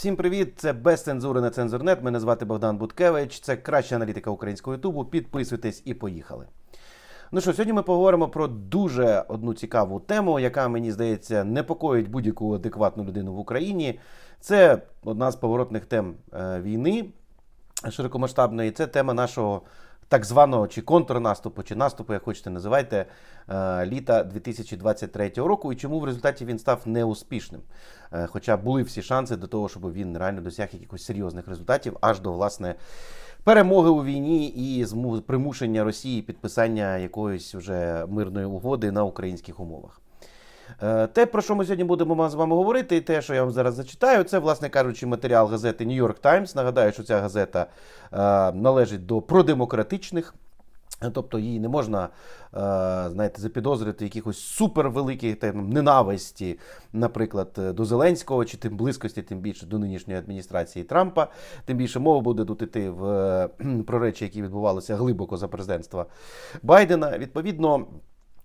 Всім привіт! Це без цензури на цензурнет. Мене звати Богдан Буткевич. Це краща аналітика українського Ютубу. Підписуйтесь і поїхали. Ну що, сьогодні ми поговоримо про дуже одну цікаву тему, яка мені здається непокоїть будь-яку адекватну людину в Україні. Це одна з поворотних тем е, війни широкомасштабної. Це тема нашого так званого чи контрнаступу, чи наступу, як хочете називайте, е, літа 2023 року. І чому в результаті він став неуспішним? Е, Хоча були всі шанси до того, щоб він реально досяг якихось серйозних результатів, аж до власне. Перемоги у війні і примушення Росії підписання якоїсь вже мирної угоди на українських умовах. Е, Те, про що ми сьогодні будемо з вами говорити, і те, що я вам зараз зачитаю, це, власне кажучи, матеріал газети New York Times. Нагадаю, що ця газета е, належить до продемократичних. Тобто її не можна, е, знаєте, запідозрити якихось супервеликих там, ненависті, наприклад, е, до Зеленського, чи тим близькості, тим більше до нинішньої адміністрації Трампа. Тим більше мова буде тут іти в, е, про речі, які відбувалися глибоко за президентства Байдена. Відповідно.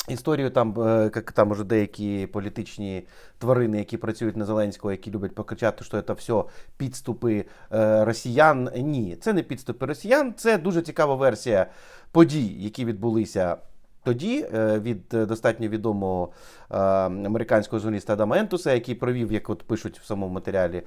Історію там, е, як там уже деякі політичні тварини, які працюють на Зеленського, які люблять покричати, що це все підступи е, росіян. Ні, це не підступи росіян, це дуже цікава версія подій, які відбулися тоді е, від е, достатньо відомого е, американського журналіста Адама Ентуса, який провів, як от пишуть в самому матеріалі,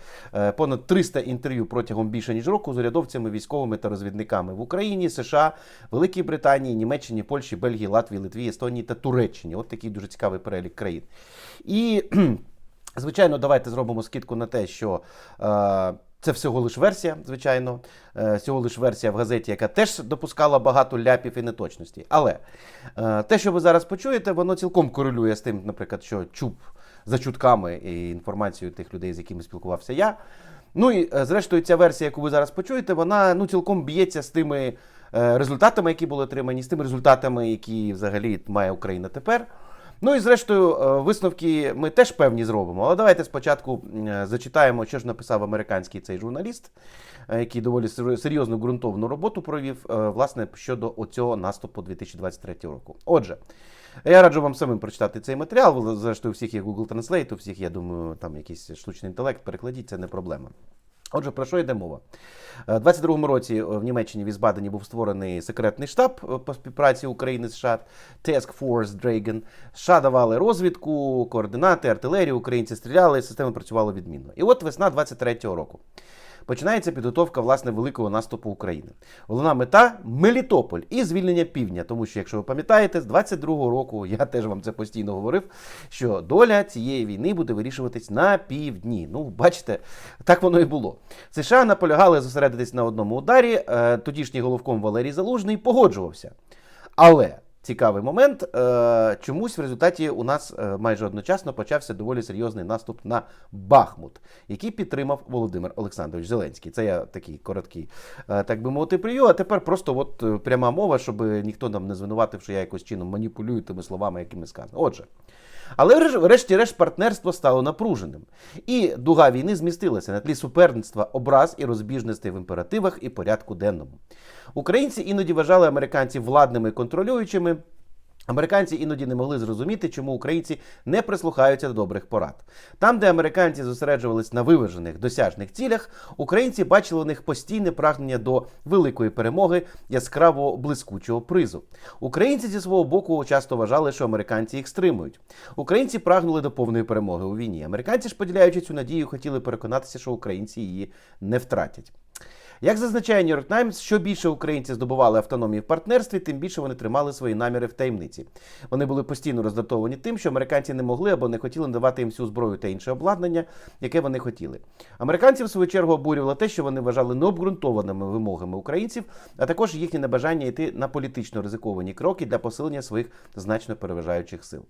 понад 300 інтерв'ю протягом більше ніж року з урядовцями, військовими та розвідниками в Україні, США, Великій Британії, Німеччині, Польщі, Бельгії, Латвії, Литві, Естонії та Туреччині. От такий дуже цікавий перелік країн. І Звичайно, давайте зробимо скидку на те, що це всього лиш версія, звичайно, е, всього лиш версія в газеті, яка теж допускала багато ляпів і неточностей. Але е, те, що ви зараз почуєте, воно цілком корелює з тим, наприклад, що чув за чутками і інформацією тих людей, з якими спілкувався я. Ну і е, зрештою, ця версія, яку ви зараз почуєте, вона ну цілком б'ється з тими результатами, які були отримані, з тими результатами, які взагалі має Україна тепер. Ну і зрештою, е, висновки ми теж певні зробимо. Але давайте спочатку е, зачитаємо, що ж написав американський цей журналіст, е, який доволі серйозну ґрунтовну роботу провів, власне, щодо оцього наступу 2023 року. Отже. Я раджу вам самим прочитати цей матеріал. Зрештою, у всіх є Google Translate, у всіх, я думаю, там якийсь штучний інтелект, перекладіть, це не проблема. Отже, про що йде мова? Е, У 22-му році е, в Німеччині в Ізбадені був створений секретний штаб е, по співпраці України з США, Task Force Dragon. США давали розвідку, координати, артилерію, українці стріляли, система працювала відмінно. І от весна 23-го року. Починається підготовка власне великого наступу України. Головна мета Мелітополь і звільнення півдня. Тому що, якщо ви пам'ятаєте, з 22-го року я теж вам це постійно говорив, що доля цієї війни буде вирішуватись на півдні. Ну, бачите, так воно і було. США наполягали зосередитись на одному ударі. Е, Тодішній головком Валерій Залужний погоджувався. Але цікавий момент, е, чомусь в результаті у нас е, майже одночасно почався доволі серйозний наступ на Бахмут, який підтримав Володимир Олександрович Зеленський. Це я такий короткий, е, так би мовити, прию. А тепер просто от пряма мова, щоб ніхто нам не звинуватив, що я якось чином маніпулюю тими словами, якими сказано. Отже. Але вреш- врешті-решт партнерство стало напруженим. І дуга війни змістилася на тлі суперництва, образ і розбіжностей в імперативах і порядку денному. Українці іноді вважали американців владними і контролюючими. Американці іноді не могли зрозуміти, чому українці не прислухаються до добрих порад. Там, де американці зосереджувались на виважених досяжних цілях, українці бачили у них постійне прагнення до великої перемоги, яскравого блискучого призу. Українці зі свого боку часто вважали, що американці їх стримують. Українці прагнули до повної перемоги у війні. Американці ж, поділяючи цю надію, хотіли переконатися, що українці її не втратять. Як зазначає New York Times, що більше українці здобували автономії в партнерстві, тим більше вони тримали свої наміри в таємниці. Вони були постійно роздратовані тим, що американці не могли або не хотіли надавати їм всю зброю та інше обладнання, яке вони хотіли. Американці, в свою чергу, обурювало те, що вони вважали необґрунтованими вимогами українців, а також їхнє небажання йти на політично ризиковані кроки для посилення своїх значно переважаючих сил.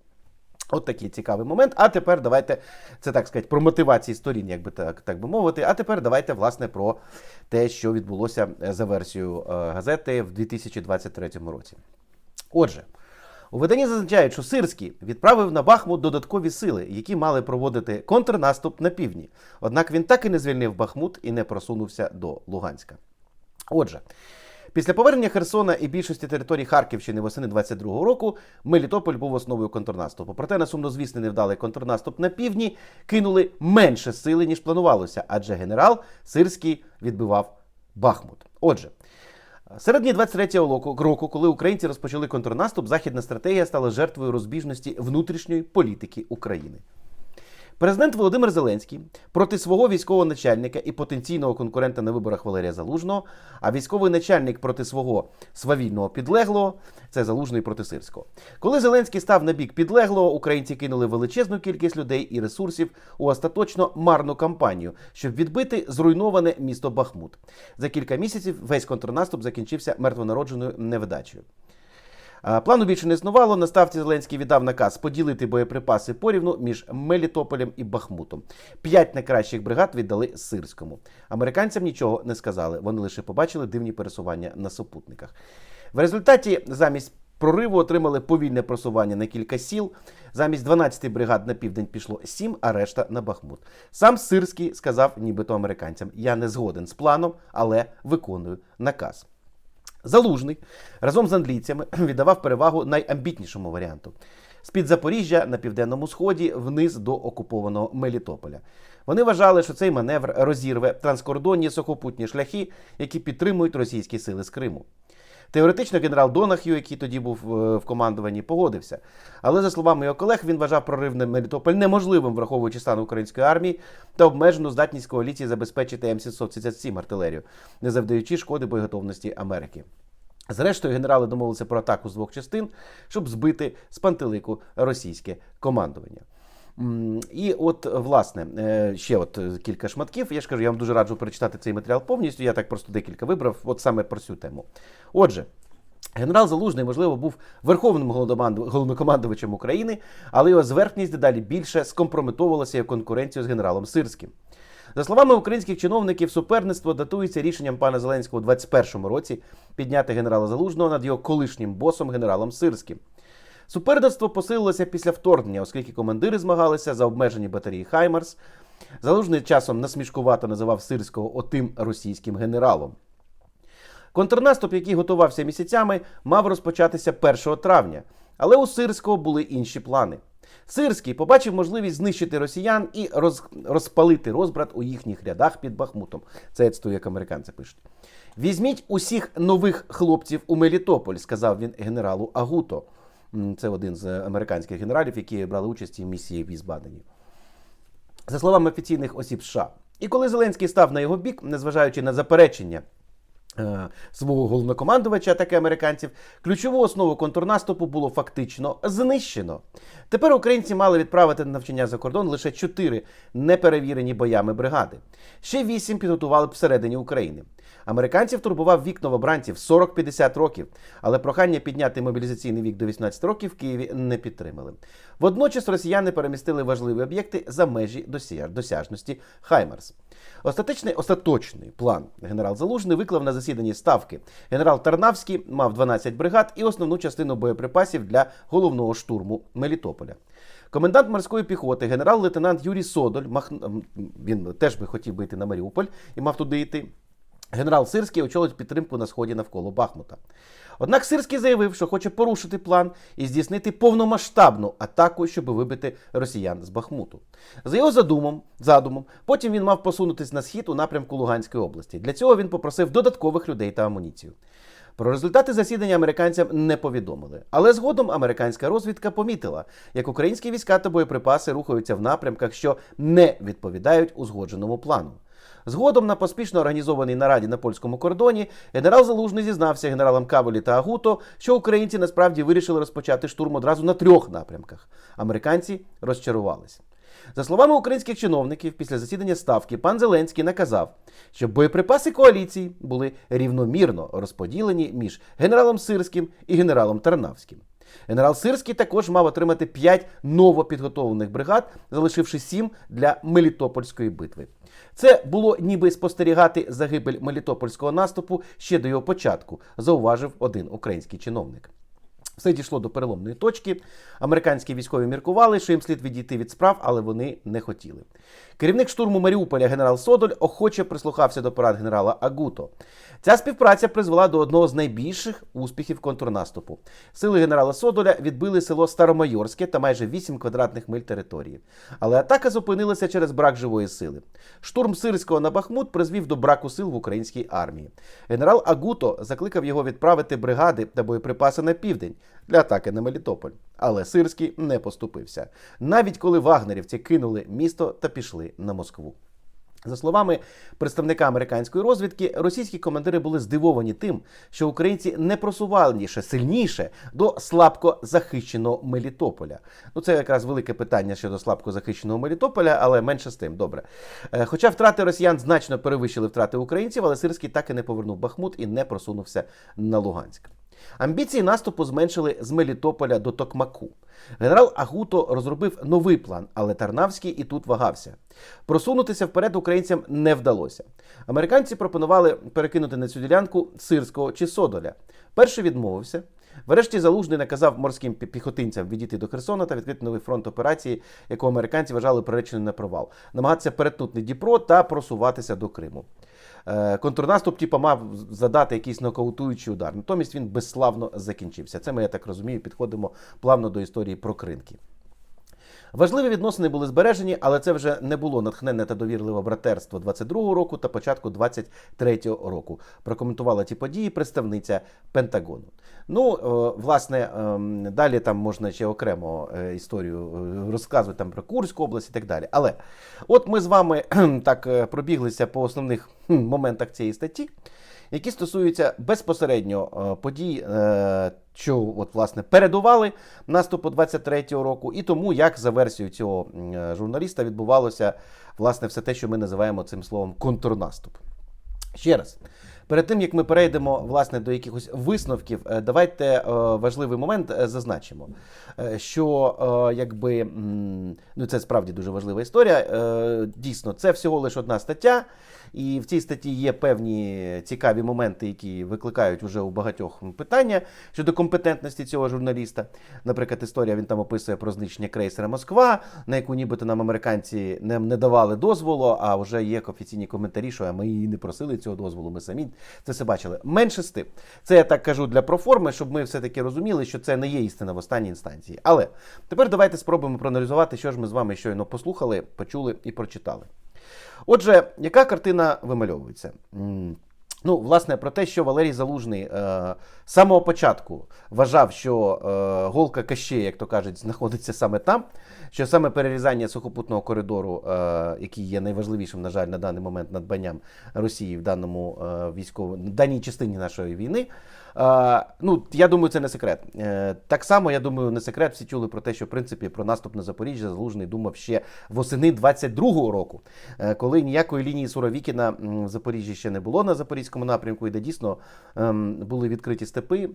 От такий цікавий момент. А тепер давайте, це так сказати, про мотивації сторін, як би так, так би мовити. А тепер давайте, власне, про те, що відбулося е, за версією е, газети в 2023 році. Отже, у виданні зазначають, що Сирський відправив на Бахмут додаткові сили, які мали проводити контрнаступ на півдні. Однак він так і не звільнив Бахмут і не просунувся до Луганська. Отже, Після повернення Херсона і більшості територій Харківщини восени 22-го року Мелітополь був основою контрнаступу. Проте на сумнозвісний невдалий контрнаступ на півдні кинули менше сили, ніж планувалося, адже генерал Сирський відбивав Бахмут. Отже. Середні 23-го року- року, коли українці розпочали контрнаступ, західна стратегія стала жертвою розбіжності внутрішньої політики України. Президент Володимир Зеленський проти свого військового начальника і потенційного конкурента на виборах Валерія Залужного, а військовий начальник проти свого свавільного підлеглого це Залужний проти Сирського. Коли Зеленський став на бік підлеглого, українці кинули величезну кількість людей і ресурсів у остаточно марну кампанію, щоб відбити зруйноване місто Бахмут. За кілька місяців весь контрнаступ закінчився мертвонародженою невдачею. А, Плану більше не існувало. На ставці Зеленський віддав наказ поділити боєприпаси порівну між Мелітополем і Бахмутом. П'ять найкращих бригад віддали Сирському. Американцям нічого не сказали. Вони лише побачили дивні пересування на супутниках. В результаті замість прориву отримали повільне просування на кілька сіл. Замість 12 бригад на південь пішло 7, а решта на Бахмут. Сам Сирський сказав, нібито американцям: я не згоден з планом, але виконую наказ. Залужний разом з англійцями віддавав перевагу найамбітнішому варіанту з-під Запоріжжя на південному сході вниз до окупованого Мелітополя. Вони вважали, що цей маневр розірве транскордонні сухопутні шляхи, які підтримують російські сили з Криму. Теоретично генерал Донахью, який тоді був е, в командуванні, погодився. Але, за словами його колег, він вважав прорив Мелітополь неможливим, враховуючи стан української армії та обмежену здатність коаліції забезпечити М737 артилерію, не завдаючи шкоди боєготовності Америки. Зрештою, генерали домовилися про атаку з двох частин, щоб збити з пантелику російське командування. І от, власне, е, ще от е, кілька шматків. Я ж кажу, я вам дуже раджу перечитати цей матеріал повністю. Я так просто декілька вибрав, от саме про цю тему. Отже. Генерал Залужний, можливо, був верховним головнокомандувачем України, але його зверхність дедалі більше скомпрометовувалася як конкуренцію з генералом Сирським. За словами українських чиновників, суперництво датується рішенням пана Зеленського у 21-му році підняти генерала Залужного над його колишнім босом генералом Сирським. Суперництво посилилося після вторгнення, оскільки командири змагалися за обмежені батареї Хаймарс. Залужний часом насмішкувато називав Сирського отим російським генералом. Контрнаступ, який готувався місяцями, мав розпочатися 1 травня, але у Сирського були інші плани. Сирський побачив можливість знищити росіян і роз... розпалити розбрат у їхніх рядах під Бахмутом. Це я цитую, як американці пишуть. Візьміть усіх нових хлопців у Мелітополь, сказав він генералу Агуто. Це один з американських генералів, які брали участь в місії в Візбадені за словами офіційних осіб США. І коли Зеленський став на його бік, незважаючи на заперечення е, свого головнокомандувача, атаки американців, ключову основу контрнаступу було фактично знищено. Тепер українці мали відправити на навчання за кордон лише чотири неперевірені боями бригади. Ще вісім підготували б всередині України. Американців турбував вік новобранців 40-50 років, але прохання підняти мобілізаційний вік до 18 років в Києві не підтримали. Водночас росіяни перемістили важливі об'єкти за межі досяжності Хаймарс. Остаточний, остаточний план генерал Залужний виклав на засіданні ставки. Генерал Тарнавський мав 12 бригад і основну частину боєприпасів для головного штурму Мелітополя. Комендант морської піхоти, генерал-лейтенант Юрій Содоль, мах... він теж би хотів би йти на Маріуполь і мав туди йти. Генерал Сирський очолить підтримку на сході навколо Бахмута. Однак Сирський заявив, що хоче порушити план і здійснити повномасштабну атаку, щоб вибити росіян з Бахмуту. За його задумом, задумом, потім він мав посунутись на схід у напрямку Луганської області. Для цього він попросив додаткових людей та амуніцію. Про результати засідання американцям не повідомили. Але згодом американська розвідка помітила, як українські війська та боєприпаси рухаються в напрямках, що не відповідають узгодженому плану. Згодом на поспішно організованій нараді на польському кордоні генерал Залужний зізнався генералам Кавелі та Агуто, що українці насправді вирішили розпочати штурм одразу на трьох напрямках. Американці розчарувалися. За словами українських чиновників, після засідання ставки пан Зеленський наказав, щоб боєприпаси коаліції були рівномірно розподілені між генералом Сирським і генералом Тарнавським. Генерал Сирський також мав отримати 5 новопідготовлених бригад, залишивши 7 для Мелітопольської битви. Це було ніби спостерігати загибель Мелітопольського наступу ще до його початку, зауважив один український чиновник. Все дійшло до переломної точки. Американські військові міркували, що їм слід відійти від справ, але вони не хотіли. Керівник штурму Маріуполя генерал Содоль охоче прислухався до порад генерала Агуто. Ця співпраця призвела до одного з найбільших успіхів контрнаступу. Сили генерала Содоля відбили село Старомайорське та майже 8 квадратних миль території. Але атака зупинилася через брак живої сили. Штурм Сирського на Бахмут призвів до браку сил в українській армії. Генерал Агуто закликав його відправити бригади та боєприпаси на південь для атаки на Мелітополь. Але Сирський не поступився, навіть коли вагнерівці кинули місто та пішли на Москву. За словами представника американської розвідки, російські командири були здивовані тим, що українці не просуваліше сильніше до слабко захищеного Мелітополя. Ну це якраз велике питання щодо слабко захищеного Мелітополя, але менше з тим, добре. Е, Хоча втрати росіян значно перевищили втрати українців, але Сирський так і не повернув Бахмут і не просунувся на Луганськ. Амбіції наступу зменшили з Мелітополя до Токмаку. Генерал Агуто розробив новий план, але Тарнавський і тут вагався. Просунутися вперед українцям не вдалося. Американці пропонували перекинути на цю ділянку Сирського чи Содоля. Перший відмовився. Врешті Залужний наказав морським піхотинцям відійти до Херсона та відкрити новий фронт операції, яку американці вважали приреченим на провал, намагатися перетнути Дніпро та просуватися до Криму. Е, Контрнаступ, типу, мав задати якийсь нокаутуючий удар. Натомість він безславно закінчився. Це ми, я так розумію, підходимо плавно до історії про кринки. Важливі відносини були збережені, але це вже не було натхненне та довірливе братерство 22-го року та початку 23-го року. Прокоментувала ті події представниця Пентагону. Ну, е, власне, ем, далі там можна ще окремо е, історію е, розказувати там про Курську область і так далі. Але от ми з вами так пробіглися по основних моментах цієї статті які стосуються безпосередньо е, подій, е, що от, власне передували наступу 23-го року, і тому як за версією цього е, журналіста відбувалося власне все те, що ми називаємо цим словом контрнаступ. Ще раз. Перед тим як ми перейдемо власне до якихось висновків, е, давайте е, важливий момент е, зазначимо, що якби ну це справді дуже важлива історія. Дійсно, це всього лише одна стаття, і в цій статті є певні цікаві моменти, які викликають уже у багатьох питання щодо компетентності цього журналіста. Наприклад, історія він там описує про знищення крейсера Москва, на яку нібито нам американці не, давали дозволу, а вже є офіційні коментарі, що ми і не просили цього дозволу. Ми самі це все бачили. Менше з тим. Це я так кажу для проформи, щоб ми все-таки розуміли, що це не є істина в останній інстанції. Але тепер давайте спробуємо проаналізувати, що ж ми з вами щойно послухали, почули і прочитали. Отже, яка картина вимальовується? Ну, власне, про те, що Валерій Залужний е, з самого початку вважав, що е, голка Кащея, як то кажуть, знаходиться саме там, що саме перерізання сухопутного коридору, е, який є найважливішим, на жаль, на даний момент надбанням Росії в даному е, військовому даній частині нашої війни. Е, ну, я думаю, це не секрет. Е, так само, я думаю, не секрет. Всі чули про те, що в принципі про наступ на Запоріжжя Залужний думав ще восени 22-го року, е, коли ніякої лінії Суровікіна в Запоріжжі ще не було на запорізькому напрямку, і де дійсно ем, були відкриті степи,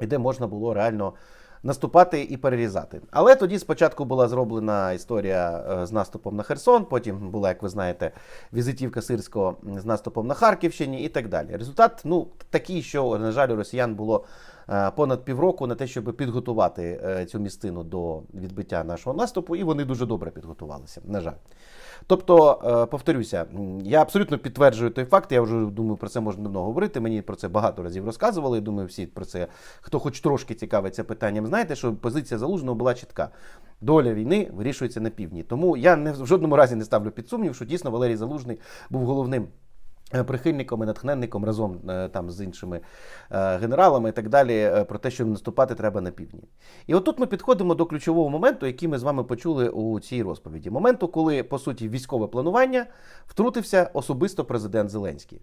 і де можна було реально. Наступати і перерізати. Але тоді спочатку була зроблена історія е, з наступом на Херсон, потім була, як ви знаєте, візитівка Сирського з наступом на Харківщині і так далі. Результат ну, такий, що, на жаль, у росіян було е, понад півроку на те, щоб підготувати е, цю місцину до відбиття нашого наступу, і вони дуже добре підготувалися, на жаль. Тобто, е, повторюся, я абсолютно підтверджую той факт. Я вже думаю, про це можна давно говорити. Мені про це багато разів розказували. Думаю, всі про це, хто хоч трошки цікавиться питанням, знаєте, що позиція залужного була чітка. Доля війни вирішується на півдні. Тому я не в жодному разі не ставлю під сумнів, що дійсно Валерій Залужний був головним. Е, Прихильником і натхненником разом е, там з іншими е, генералами і так далі про те, що наступати треба на півдні. І отут ми підходимо до ключового моменту, який ми з вами почули у цій розповіді. Моменту, коли по суті військове планування втрутився особисто президент Зеленський.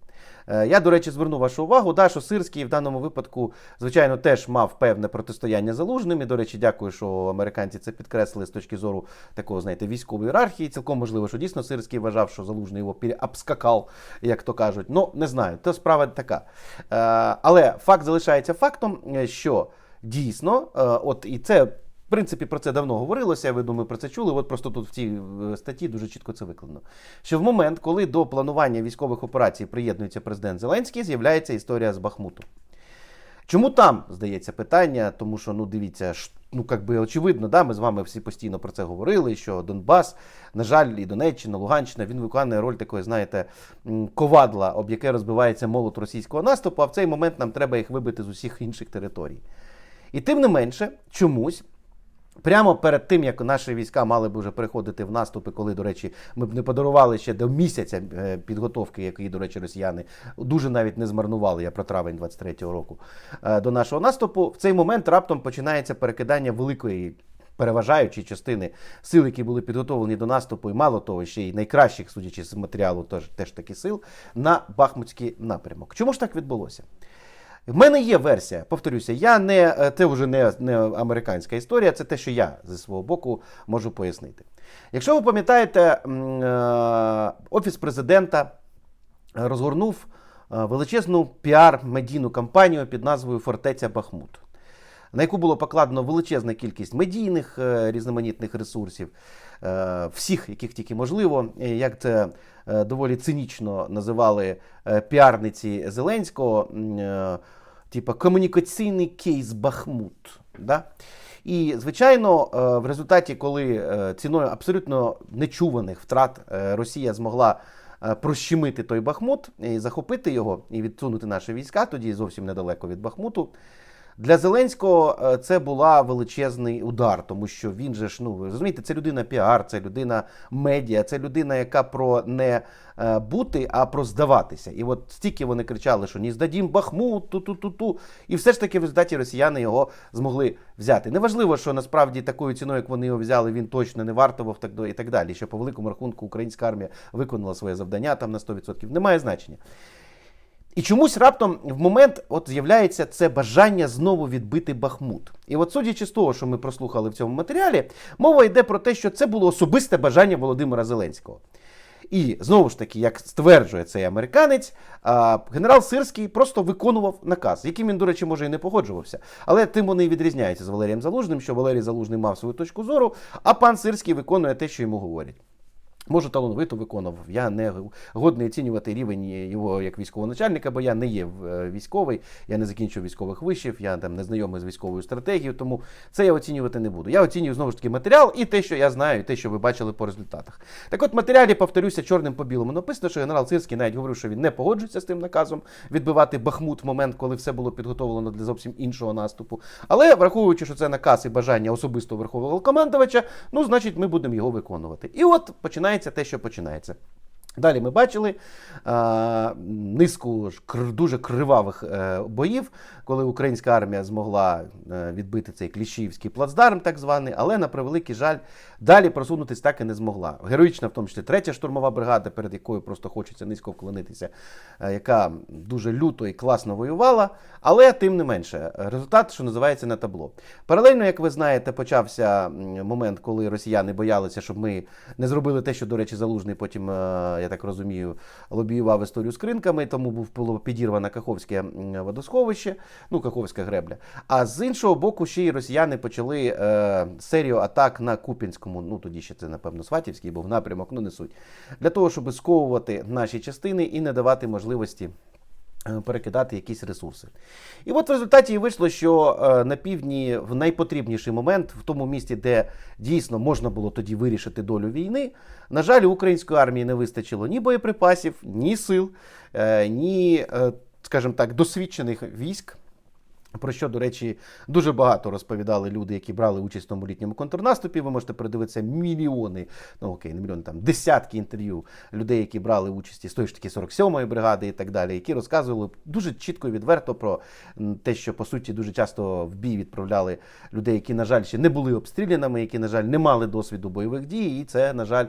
Я, до речі, зверну вашу увагу, що Сирський в даному випадку, звичайно, теж мав певне протистояння залужним. І, до речі, дякую, що американці це підкреслили з точки зору такого, знаєте, військової ієрархії. Цілком можливо, що дійсно Сирський вважав, що залужний його переобскакав, як то кажуть. Ну, не знаю, то справа така. Е, Але факт залишається фактом, е, що дійсно, е, от і це. В принципі, про це давно говорилося, ви думаю, про це чули. От просто тут в цій статті дуже чітко це викладено. Що в момент, коли до планування військових операцій приєднується президент Зеленський, з'являється історія з Бахмуту. Чому там здається питання? Тому що ну дивіться, ну як би очевидно, да, ми з вами всі постійно про це говорили. Що Донбас, на жаль, і Донеччина, Луганщина, він виконує роль такої, знаєте, ковадла, об яке розбивається молот російського наступу. А в цей момент нам треба їх вибити з усіх інших територій. І тим не менше, чомусь. Прямо перед тим, як наші війська мали б вже переходити в наступи, коли, до речі, ми б не подарували ще до місяця е, підготовки, який, до речі, росіяни дуже навіть не змарнували, я про травень 23-го року, е, до нашого наступу, в цей момент раптом починається перекидання великої. Переважаючої частини сил, які були підготовлені до наступу, і мало того, ще й найкращих, судячи з матеріалу, теж, теж таки сил, на Бахмутський напрямок. Чому ж так відбулося? В мене є версія, повторюся, я не е, це вже не, не американська історія, це те, що я зі свого боку можу пояснити. Якщо ви пам'ятаєте, е, офіс президента розгорнув е, величезну піар-медійну кампанію під назвою Фортеця Бахмут. На яку було покладено величезна кількість медійних різноманітних ресурсів, всіх, яких тільки можливо, Е, як це е, доволі цинічно називали е, піарниці Зеленського, е, типа комунікаційний кейс Бахмут. Да? І, звичайно, е, в результаті, коли е, ціною абсолютно нечуваних втрат е, Росія змогла е, прощемити той Бахмут і захопити його і відсунути наші війська, тоді зовсім недалеко від Бахмуту. Для Зеленського е, це була величезний удар, тому що він же ж, ну ви розумієте, це людина піар, це людина медіа, це людина, яка про не е, бути, а про здаватися. І от стільки вони кричали, що ні здадім Бахмут, ту-ту-ту-ту. І все ж таки в результаті росіяни його змогли взяти. Неважливо, що насправді такою ціною, як вони його взяли, він точно не вартував так до- і так далі. Що по великому рахунку українська армія виконала своє завдання там на 100%. Немає значення. І чомусь раптом в момент от з'являється це бажання знову відбити Бахмут. І от судячи з того, що ми прослухали в цьому матеріалі, мова йде про те, що це було особисте бажання Володимира Зеленського. І знову ж таки, як стверджує цей американець, генерал Сирський просто виконував наказ, яким він, до речі, може і не погоджувався. Але тим вони і відрізняються з Валерієм Залужним, що Валерій Залужний мав свою точку зору, а пан Сирський виконує те, що йому говорять. Може, талановито виконував. Я не годний оцінювати рівень його як військового начальника, бо я не є е, військовий, я не закінчив військових вишів, я там не знайомий з військовою стратегією, тому це я оцінювати не буду. Я оцінюю знову ж таки матеріал і те, що я знаю, і те, що ви бачили по результатах. Так от в матеріалі, повторюся, чорним по білому написано, що генерал Сирський навіть говорив, що він не погоджується з тим наказом відбивати Бахмут в момент, коли все було підготовлено для зовсім іншого наступу. Але враховуючи, що це наказ і бажання особисто верховного командувача, ну значить, ми будемо його виконувати. І от починається те, що починається. Далі ми бачили а, низку дуже кривавих е, боїв, коли українська армія змогла е, відбити цей кліщівський плацдарм, так званий, але на превеликий жаль, далі просунутись так і не змогла. Героїчна, в тому числі третя штурмова бригада, перед якою просто хочеться низько вклонитися, е, яка дуже люто і класно воювала. Але тим не менше, результат, що називається на табло. Паралельно, як ви знаєте, почався момент, коли росіяни боялися, щоб ми не зробили те, що, до речі, залужний потім, я так розумію, лобіював історію з кринками, тому було підірвано Каховське водосховище, ну Каховська гребля. А з іншого боку, ще й росіяни почали е, серію атак на Купінському, ну тоді ще це, напевно, Сватівський був напрямок, ну не суть, для того, щоб сковувати наші частини і не давати можливості перекидати якісь ресурси. І от в результаті і вийшло, що е, на півдні в найпотрібніший момент, в тому місті, де дійсно можна було тоді вирішити долю війни, на жаль, української армії не вистачило ні боєприпасів, ні сил, е, ні, е, скажімо так, досвідчених військ. Про що, до речі, дуже багато розповідали люди, які брали участь в тому літньому контрнаступі. Ви можете передивитися мільйони, ну окей, не мільйони, там десятки інтерв'ю людей, які брали участь із тої ж таки 47-ї бригади і так далі, які розказували дуже чітко і відверто про те, що по суті дуже часто в бій відправляли людей, які, на жаль, ще не були обстріляними, які, на жаль, не мали досвіду бойових дій, і це, на жаль.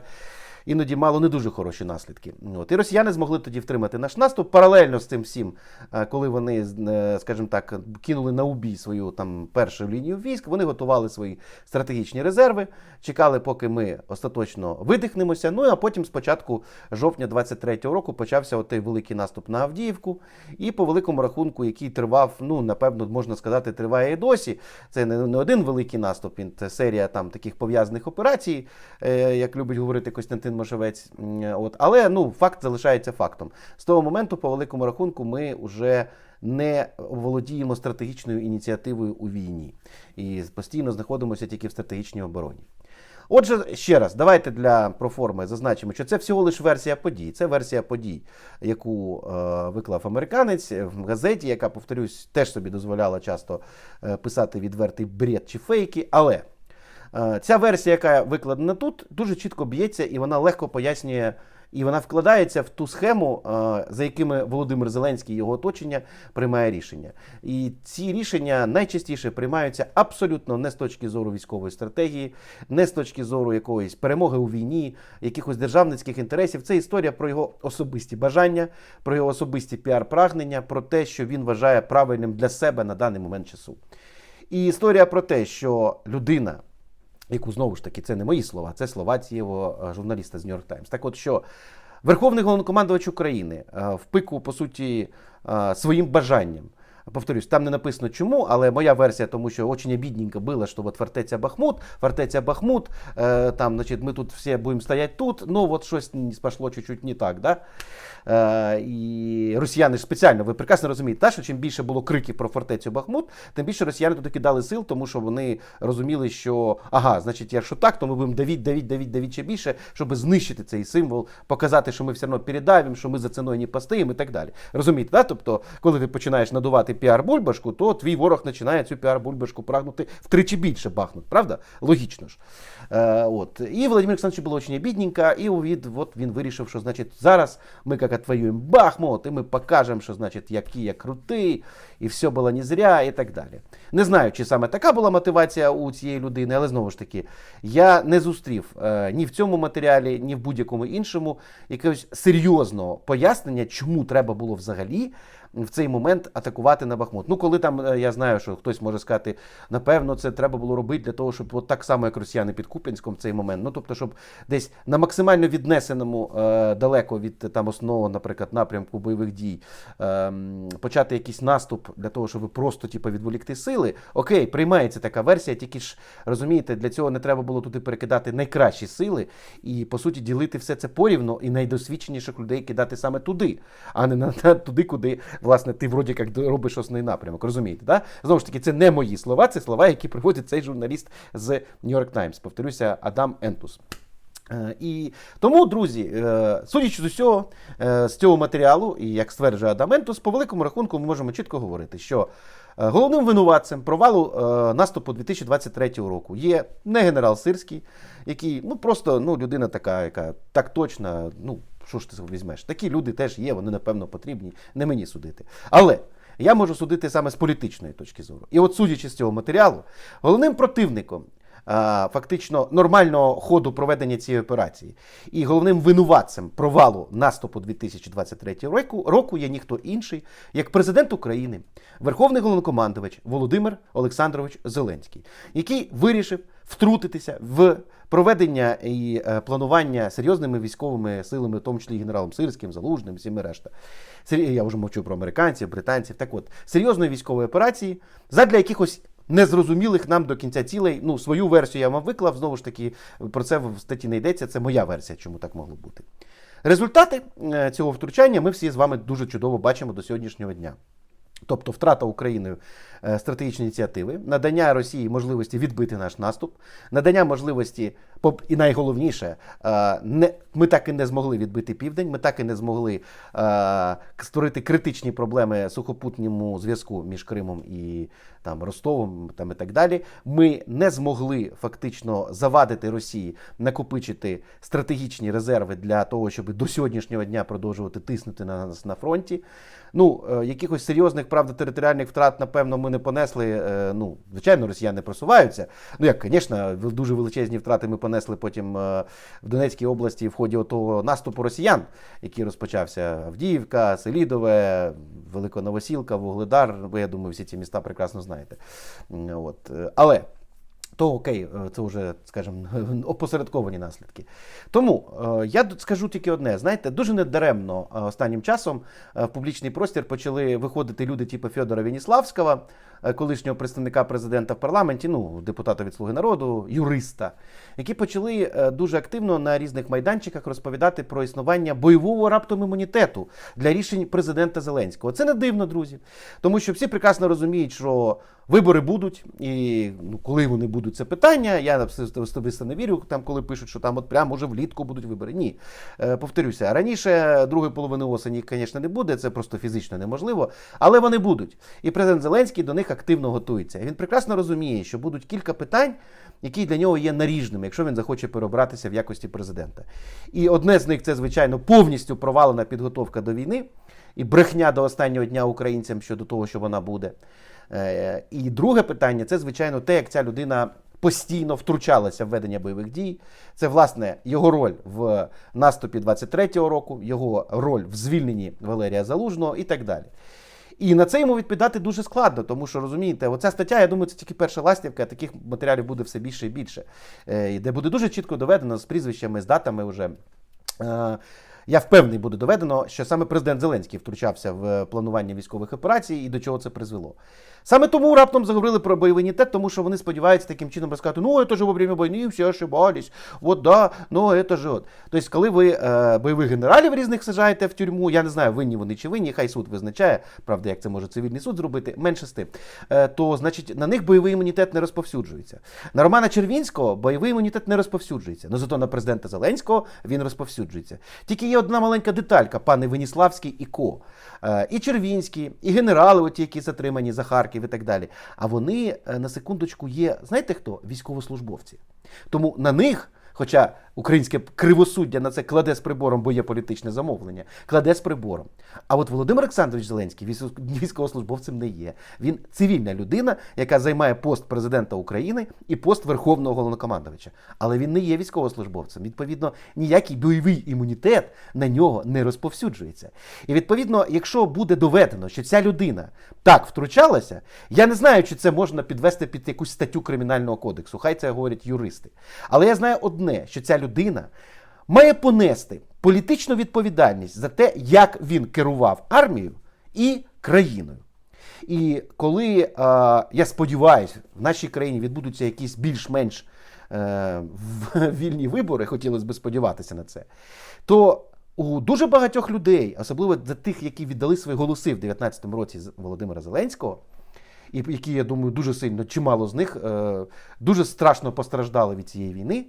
Іноді мало не дуже хороші наслідки. От. І росіяни змогли тоді втримати наш наступ. Паралельно з цим всім, е, коли вони, е, скажімо так, кинули на убій свою там першу лінію військ, вони готували свої стратегічні резерви, чекали, поки ми остаточно видихнемося. Ну а потім, з початку жовтня 23-го року, почався отей великий наступ на Авдіївку. І по великому рахунку, який тривав, ну напевно, можна сказати, триває і досі. Це не, не один великий наступ, він це серія там таких пов'язаних операцій, е, як любить говорити Костянтин Мошевець. М, От. Але ну, факт залишається фактом. З того моменту, по великому рахунку, ми вже не володіємо стратегічною ініціативою у війні і постійно знаходимося тільки в стратегічній обороні. Отже, ще раз, давайте для проформи зазначимо, що це всього лише версія подій. Це версія подій, яку е, виклав американець в газеті, яка, повторюсь, теж собі дозволяла часто е, писати відвертий бред чи фейки. Але ця версія, яка викладена тут, дуже чітко б'ється і вона легко пояснює. І вона вкладається в ту схему, е, за якими Володимир Зеленський і його оточення приймає рішення. І ці рішення найчастіше приймаються абсолютно не з точки зору військової стратегії, не з точки зору якоїсь перемоги у війні, якихось державницьких інтересів. Це історія про його особисті бажання, про його особисті піар-прагнення, про те, що він вважає правильним для себе на даний момент часу. І історія про те, що людина яку знову ж таки це не мої слова, це слова цього журналіста з York Times. Так от що Верховний головнокомандувач України е, в пику, по суті, е, своїм бажанням. Повторюсь, там не написано чому, але моя версія, тому що очень обідненько було, що от фортеця Бахмут, фортеця Бахмут, е, там, значить, ми тут всі будемо стояти тут, ну от щось пішло чуть-чуть не так. Да? Е, і росіяни ж спеціально, ви прекрасно розумієте, та, що чим більше було криків про фортецю Бахмут, тим більше росіяни туди кидали сил, тому що вони розуміли, що ага, значить, якщо так, то ми будемо давіть, давіть, давіть, давіть ще більше, щоб знищити цей символ, показати, що ми все одно передавимо, що ми за ціною не постоїмо і так далі. Розумієте, да? тобто, коли ти починаєш надувати піар-бульбашку, то твій ворог починає цю піар-бульбашку прагнути втричі більше бахнуть, правда? Логічно ж. Е, от. І Володимир Олександрович було дуже бідненько, і від, от він вирішив, що значить, зараз ми як отвоюємо Бахмут, і ми покажемо, що значить, який я крутий, і все було не зря, і так далі. Не знаю, чи саме така була мотивація у цієї людини, але знову ж таки, я не зустрів е, ні в цьому матеріалі, ні в будь-якому іншому якогось серйозного пояснення, чому треба було взагалі в цей момент атакувати на Бахмут. Ну, коли там е, я знаю, що хтось може сказати, напевно, це треба було робити для того, щоб от так само, як росіяни під Куп'янськом в цей момент. Ну, тобто, щоб десь на максимально віднесеному е, далеко від там основного, наприклад, напрямку бойових дій е, почати якийсь наступ для того, щоб просто типу, відволікти сили. Окей, приймається така версія, тільки ж розумієте, для цього не треба було туди перекидати найкращі сили і по суті ділити все це порівно і найдосвідченіших людей кидати саме туди, а не на, на туди, куди власне ти вроді як робиш основний напрямок. Розумієте, да? Знову ж таки, це не мої слова, це слова, які приводить цей журналіст з New York Times. Повторюся, Адам Ентус. Е, І тому, друзі, е, судячи з усього, е, з цього матеріалу, і як стверджує Адам Ентус, по великому рахунку ми можемо чітко говорити, що головним винуватцем провалу наступу 2023 року є не генерал Сирський, який ну просто ну, людина така, яка так точно, ну що ж ти візьмеш? Такі люди теж є, вони напевно потрібні, не мені судити. Але я можу судити саме з політичної точки зору. І от судячи з цього матеріалу, головним противником. Фактично нормального ходу проведення цієї операції і головним винуватцем провалу наступу 2023 року року є ніхто інший, як президент України, Верховний головнокомандувач Володимир Олександрович Зеленський, який вирішив втрутитися в проведення і е, планування серйозними військовими силами, в тому числі генералом Сирським, Залужним, всіми решта. Я вже мовчу про американців, британців. Так от, серйозної військової операції задля якихось. Незрозумілих нам до кінця цілей. Ну, свою версію я вам виклав. Знову ж таки, про це в статті не йдеться. Це моя версія, чому так могло бути. Результати е, цього втручання ми всі з вами дуже чудово бачимо до сьогоднішнього дня. Тобто втрата Україною е, стратегічної ініціативи, надання Росії можливості відбити наш наступ, надання можливості, і найголовніше, е, не, ми так і не змогли відбити південь, ми так і не змогли е, створити критичні проблеми сухопутньому зв'язку між Кримом і там, Ростовом там, і так далі. Ми не змогли фактично завадити Росії накопичити стратегічні резерви для того, щоб до сьогоднішнього дня продовжувати тиснути на нас на фронті. Ну, е, якихось серйозних правда територіальних втрат, напевно, ми не понесли. Ну, звичайно, росіяни просуваються. Ну як, звісно, дуже величезні втрати ми понесли потім е, в Донецькій області в ході того наступу росіян, який розпочався Авдіївка, Селідове, Великоновосілка, Вугледар. Ви, я думаю, всі ці міста прекрасно знаєте. От. е, Але то окей, е, це вже, скажімо, опосередковані наслідки. Тому я скажу тільки одне: знаєте, дуже недаремно останнім часом в публічний простір почали виходити люди, типу Федора Веніславського, колишнього представника президента в парламенті, ну, депутата від Слуги народу, юриста, які почали е, дуже активно на різних майданчиках розповідати про існування бойового раптом імунітету для рішень президента Зеленського. Це не дивно, друзі, тому що всі прекрасно розуміють, що вибори будуть, і ну, коли вони будуть, це питання. Я особисто не вірю, там, коли пишуть, що там от прямо уже влітку будуть вибори. Ні, Е, повторюся, раніше другої половини осені, звісно, не буде, це просто фізично неможливо, але вони будуть. І президент Зеленський до них активно готується. Він прекрасно розуміє, що будуть кілька питань, які для нього є наріжними, якщо він захоче переобратися в якості президента. І одне з них це, звичайно, повністю провалена підготовка до війни і брехня до останнього дня українцям щодо того, що вона буде. Е, І друге питання це, звичайно, те, як ця людина постійно втручалася в ведення бойових дій. Це, власне, його роль в наступі 23-го року, його роль в звільненні Валерія Залужного і так далі. І на це йому відповідати дуже складно, тому що розумієте, оця стаття, я думаю, це тільки перша ластівка, таких матеріалів буде все більше і більше, Е, де буде дуже чітко доведено з прізвищами, з датами вже. Е, Я впевнений, буде доведено, що саме президент Зеленський втручався в планування військових операцій і до чого це призвело. Саме тому раптом заговорили про імунітет, тому що вони сподіваються таким чином розказати, ну це ж во время війни всі ошибались, от да, ну це ж от. Тобто, коли ви е, бойових генералів різних сажаєте в тюрму, я не знаю, винні вони чи винні, хай суд визначає, правда, як це може цивільний суд зробити, менше з тим, е, то значить на них бойовий імунітет не розповсюджується. На Романа Червінського бойовий імунітет не розповсюджується. Ну зато на президента Зеленського він розповсюджується. Тільки є одна маленька деталька, пане Веніславський і Ко. Е, І Червінський, і генерали, оті, які затримані за Харків і так далі. А вони е, на секундочку є, знаєте хто? Військовослужбовці. Тому на них. Хоча українське кривосуддя на це кладе з прибором, бо є політичне замовлення, кладе з прибором. А от Володимир Олександрович Зеленський військо- військовослужбовцем не є. Він цивільна людина, яка займає пост президента України і пост Верховного головнокомандувача. Але він не є військовослужбовцем. Відповідно, ніякий бойовий імунітет на нього не розповсюджується. І відповідно, якщо буде доведено, що ця людина так втручалася, я не знаю, чи це можна підвести під якусь статтю кримінального кодексу. Хай це говорять юристи. Але я знаю одне, що ця людина має понести політичну відповідальність за те, як він керував армією і країною. І коли е, я сподіваюся, в нашій країні відбудуться якісь більш-менш е, вільні вибори, хотілося б сподіватися на це, то у дуже багатьох людей, особливо за тих, які віддали свої голоси в 2019 році Володимира Зеленського, і які, я думаю, дуже сильно, чимало з них е, дуже страшно постраждали від цієї війни,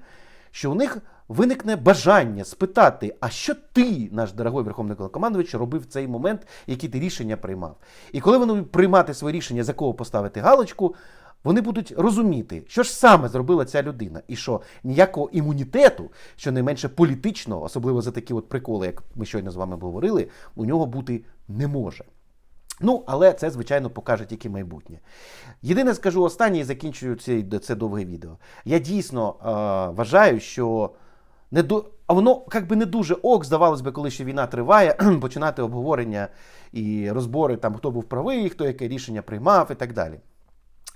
що у них виникне бажання спитати, а що ти, наш дорогой Верховний Головнокомандувач, робив в цей момент, які ти рішення приймав. І коли вони будуть приймати своє рішення, за кого поставити галочку, вони будуть розуміти, що ж саме зробила ця людина, і що ніякого імунітету, що найменше політичного, особливо за такі от приколи, як ми щойно з вами говорили, у нього бути не може. Ну, але це, звичайно, покаже тільки майбутнє. Єдине скажу останнє і закінчую це, це довге відео. Я дійсно е, вважаю, що не до... а воно як би не дуже ок, здавалось би, коли ще війна триває, починати обговорення і розбори, там, хто був правий, хто яке рішення приймав і так далі.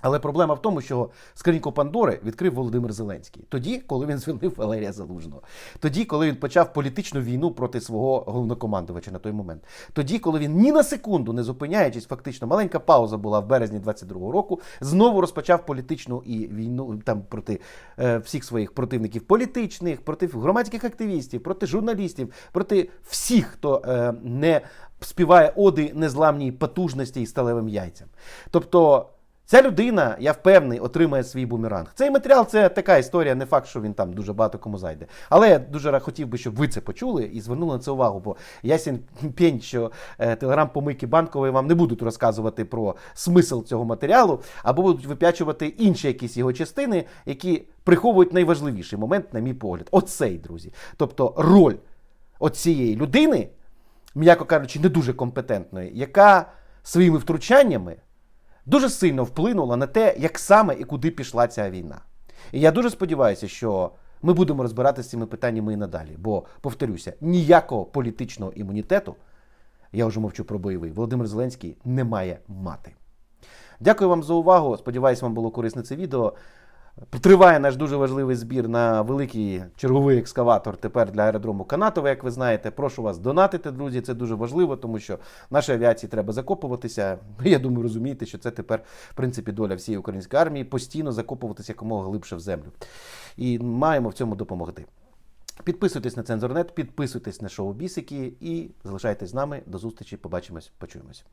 Але проблема в тому, що скриньку Пандори відкрив Володимир Зеленський. Тоді, коли він звільнив Валерія Залужного. Тоді, коли він почав політичну війну проти свого головнокомандувача на той момент. Тоді, коли він ні на секунду не зупиняючись, фактично маленька пауза була в березні 22-го року, знову розпочав політичну і війну там проти е, всіх своїх противників політичних, проти громадських активістів, проти журналістів, проти всіх, хто е, не співає оди незламній потужності і сталевим яйцям. Тобто. Ця людина, я впевнений, отримає свій бумеранг. Цей матеріал це така історія, не факт, що він там дуже багато кому зайде. Але я дуже хотів би, щоб ви це почули і звернули на це увагу. Бо ясен пень, що е, телеграм-помийки банкової вам не будуть розказувати про смисл цього матеріалу, або будуть вип'ячувати інші якісь його частини, які приховують найважливіший момент, на мій погляд. Оцей, друзі. Тобто роль оцієї людини, м'яко кажучи, не дуже компетентної, яка своїми втручаннями дуже сильно вплинула на те, як саме і куди пішла ця війна. І я дуже сподіваюся, що ми будемо розбиратися з цими питаннями і надалі. Бо, повторюся, ніякого політичного імунітету, я вже мовчу про бойовий, Володимир Зеленський не має мати. Дякую вам за увагу. Сподіваюся, вам було корисне це відео. Триває наш дуже важливий збір на великий черговий екскаватор тепер для аеродрому Канатове, як ви знаєте. Прошу вас донатити, друзі. Це дуже важливо, тому що нашій авіації треба закопуватися. Я думаю, розумієте, що це тепер, в принципі, доля всієї української армії постійно закопуватися якомога глибше в землю. І маємо в цьому допомогти. Підписуйтесь на цензорнет, підписуйтесь на шоу Бісики і залишайтесь з нами. До зустрічі. Побачимось, почуємось.